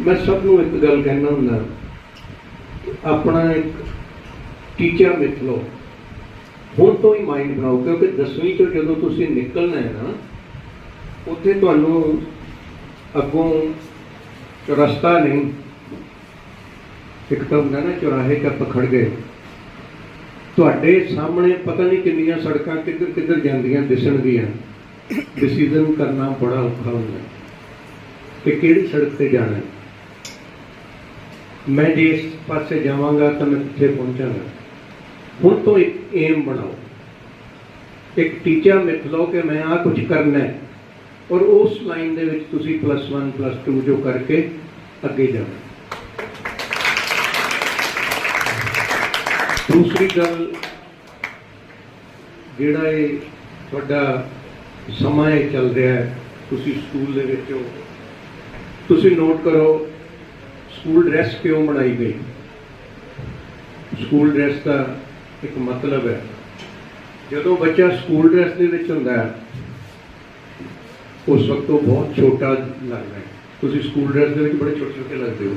ਮੈਂ ਸਭ ਨੂੰ ਇੱਕ ਗੱਲ ਕਹਿਣਾ ਹੁੰਦਾ। ਆਪਣਾ ਇੱਕ ਟੀਚਰ ਮਿੱਥ ਲਓ। ਹੁਣ ਤੋਂ ਹੀ ਮਾਈਂਡ ਬਣਾਓ, ਕਿਉਂਕਿ 10ਵੀਂ ਤੋਂ ਜਦੋਂ ਤੁਸੀਂ ਨਿਕਲਣਾ ਹੈ ਨਾ, ਉੱਥੇ ਤੁਹਾਨੂੰ ਅੱਗੋਂ ਰਸਤਾ ਨਹੀਂ। ਇੱਕ ਤਾਂ ਹੁੰਦਾ ਨਾ, ਚੁਰਾਹੇ ਤੇ ਆਪਾਂ ਖੜ ਗਏ। ਤੁਹਾਡੇ ਸਾਹਮਣੇ ਪਤਾ ਨਹੀਂ ਕਿੰਨੀਆਂ ਸੜਕਾਂ ਕਿੱਧਰ ਕਿੱਧਰ ਜਾਂਦੀਆਂ, ਦਿਸਣਗੀਆਂ। ਡਿਸੀਜਨ ਕਰਨਾ ਬੜਾ ਔਖਾ ਹੁੰਦਾ। ਕਿ ਕਿਹੜੀ ਸੜਕ ਤੇ ਜਾਣਾ ਹੈ? ਮੈਂ ਜੇ ਇਸ ਪਾਸੇ ਜਾਵਾਂਗਾ ਤਾਂ ਮੈਂ ਕਿੱਥੇ ਪਹੁੰਚਾਂਗਾ? ਹੁਣ ਤੋਂ ਇੱਕ ਏਮ ਬਣਾਓ। ਇੱਕ ਟੀਚਾ ਮਿਥ ਲਓ ਕਿ ਮੈਂ ਆ ਕੁਝ ਕਰਨਾ ਹੈ ਔਰ ਉਸ ਲਾਈਨ ਦੇ ਵਿੱਚ ਤੁਸੀਂ ਪਲੱਸ 1 ਪਲੱਸ 2 ਜੋ ਕਰਕੇ ਅੱਗੇ ਜਾਣਾ। ਦੂਸਰੀ ਗੱਲ, ਜਿਹੜਾ ਇਹ ਤੁਹਾਡਾ ਸਮਾਂ ਇਹ ਚੱਲ ਰਿਹਾ ਹੈ, ਤੁਸੀਂ ਸਕੂਲ ਦੇ ਵਿੱਚ ਹੋ। ਤੁਸੀਂ ਨੋਟ ਕਰੋ ਸਕੂਲ ਡਰੈਸ ਕਿਉਂ ਬਣਾਈ ਗਈ? ਸਕੂਲ ਡਰੈਸ ਦਾ ਇੱਕ ਮਤਲਬ ਹੈ, ਜਦੋਂ ਬੱਚਾ ਸਕੂਲ ਡਰੈਸ ਦੇ ਵਿੱਚ ਹੁੰਦਾ ਹੈ, ਉਸ ਵਕਤ ਉਹ ਬਹੁਤ ਛੋਟਾ ਲੱਗਦਾ ਹੈ। ਤੁਸੀਂ ਸਕੂਲ ਡਰੈਸ ਦੇ ਵਿੱਚ ਬੜੇ ਛੋਟੇ ਛੋਟੇ ਲੱਗਦੇ ਹੋ।